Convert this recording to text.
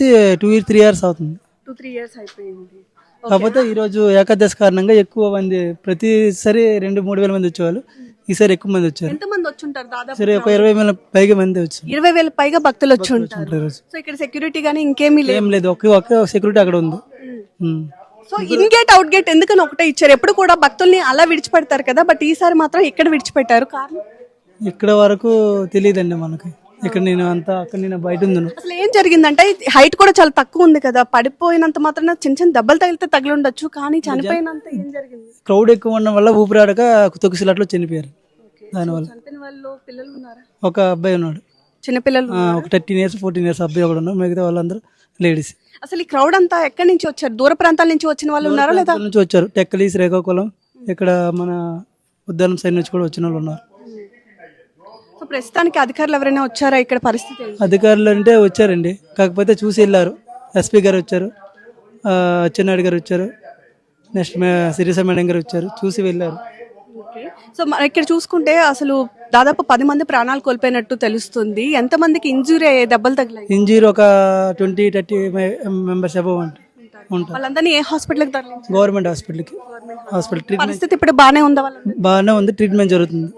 వచ్చేసి two year three years అవుతుంది. Two three years అయిపోయింది. కాకపోతే ఈరోజు ఏకాదశి కారణంగా ఎక్కువ మంది ప్రతిసారి రెండు మూడు వేల మంది వచ్చేవాళ్ళు. ఈసారి ఎక్కువ మంది వచ్చారు. ఎంతమంది వచ్చి ఉంటారు దాదాపు? సరే ఒక ఇరవై వేల పైగా మంది వచ్చారు. ఇరవై వేల పైగా భక్తులు వచ్చి ఉంటారు. సో ఇక్కడ సెక్యూరిటీ కానీ ఇంకేమీ లేదు. ఏం లేదు. ఒకే ఒకే సెక్యూరిటీ అక్కడ ఉంది. ఉమ్. So in gate out gate ఎందుకని ఒకటే ఇచ్చారు. ఎప్పుడు కూడా భక్తుల్ని అలా విడిచిపెడతారు కదా బట్ ఈసారి మాత్రం ఇక్కడ విడిచిపెట్టారు. కారణం? ఇక్కడ వరకు తెలియదండి మనకి. ఇక్కడ నేను అంతా అక్కడ నేను బయట ఉందను. అసలు ఏం జరిగిందంటే హైట్ కూడా చాలా తక్కువ ఉంది కదా. పడిపోయినంత మాత్రం చిన్న చిన్న దెబ్బలు తగిలితే తగిలి ఉండొచ్చు కానీ చనిపోయినంత ఏం జరిగింది? క్రౌడ్ ఎక్కువ ఉండడం వల్ల ఊపిరాడక తొక్కిసలాట్లో చనిపోయారు. దానివల్ల ఒక అబ్బాయి ఉన్నాడు. చిన్నపిల్లలు ఒక థర్టీన్ ఇయర్స్ ఫోర్టీన్ ఇయర్స్ అబ్బాయి ఒకడు ఉన్నాడు. మిగతా వాళ్ళందరూ లేడీస్ అసలు ఈ క్రౌడ్ అంతా ఎక్కడి నుంచి వచ్చారు? దూర ప్రాంతాల నుంచి వచ్చిన వాళ్ళు ఉన్నారా లేదా? నుంచి వచ్చారు. టెక్కలి శ్రీకాకుళం ఇక్కడ మన ఉద్దానం సైడ్ నుంచి కూడా వచ్చిన వాళ్ళు ఉన్నారు. సో ప్రస్తుతానికి అధికారులు ఎవరైనా వచ్చారా? ఇక్కడ పరిస్థితి ఏంటి? అధికారులు అంటే వచ్చారండి. కాకపోతే చూసి వెళ్ళారు. ఎస్పీ గారు వచ్చారు. ఆ, అచ్చెన్నాయుడు గారు వచ్చారు. నెక్స్ట్ సిరిసా మేడం గారు వచ్చారు. చూసి వెళ్ళారు. ఓకే. సో మన ఇక్కడ చూసుకుంటే అసలు దాదాపు పది మంది ప్రాణాలు కోల్పోయినట్టు తెలుస్తుంది. ఎంత మందికి ఇంజురీ అయ్యే దెబ్బలు తగిలాయి? ఇంజూరీ ఒక ట్వంటీ థర్టీ మెంబర్స్ అబౌవ్ ఉంటారు. వాళ్ళందరినీ ఏ హాస్పిటల్కి తరలించారు? గవర్నమెంట్ హాస్పిటల్కి. హాస్పిటల్ ట్రీట్మెంట్ పరిస్థితి ఇప్పుడు బాగానే ఉందా వాళ్ళ బాగానే ఉంది. ట్రీట్మెంట్ జరుగుతుంది.